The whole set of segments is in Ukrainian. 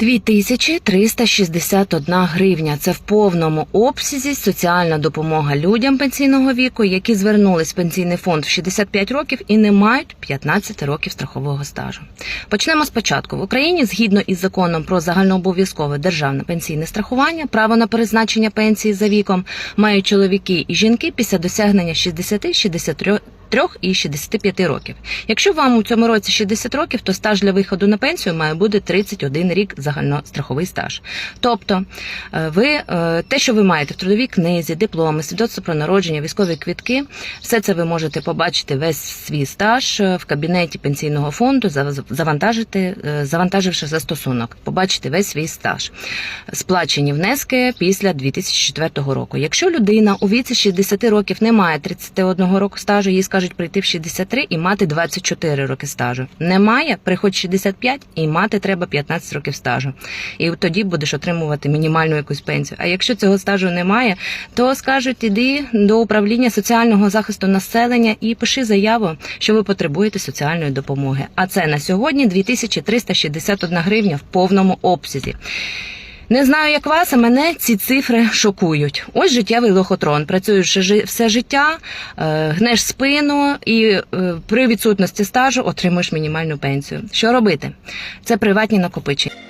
2361 гривня. Це в повному обсязі соціальна допомога людям пенсійного віку, які звернулись в пенсійний фонд в 65 років і не мають 15 років страхового стажу. Почнемо спочатку. В Україні, згідно із законом про загальнообов'язкове державне пенсійне страхування, право на призначення пенсії за віком мають чоловіки і жінки після досягнення 60-63 3 і 65 років. Якщо вам у цьому році 60 років, то стаж для виходу на пенсію має бути 31 рік загальностраховий стаж. Тобто, е, ви е, те, що ви маєте в трудовій книзі, дипломи, свідоцтво про народження, військові квітки, все це ви можете побачити весь свій стаж е, в кабінеті пенсійного фонду, завантажити, завантаживши застосунок, побачити весь свій стаж. Сплачені внески після 2004 року. Якщо людина у віці 60 років не має 31 року стажу, їй скажуть прийти в 63 і мати 24 роки стажу. Немає, приходь 65 і мати треба 15 років стажу. І тоді будеш отримувати мінімальну якусь пенсію. А якщо цього стажу немає, то скажуть іди до управління соціального захисту населення і пиши заяву, що ви потребуєте соціальної допомоги. А це на сьогодні 2361 гривня в повному обсязі. Не знаю, як вас, а мене ці цифри шокують. Ось життєвий лохотрон. Працюєш все життя, е, гнеш спину і е, при відсутності стажу отримуєш мінімальну пенсію. Що робити? Це приватні накопичення.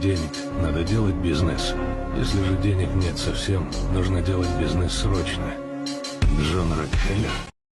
Денег, надо делать бизнес. Если же денег нет совсем, нужно делать бизнес срочно. Джон Рокфеллер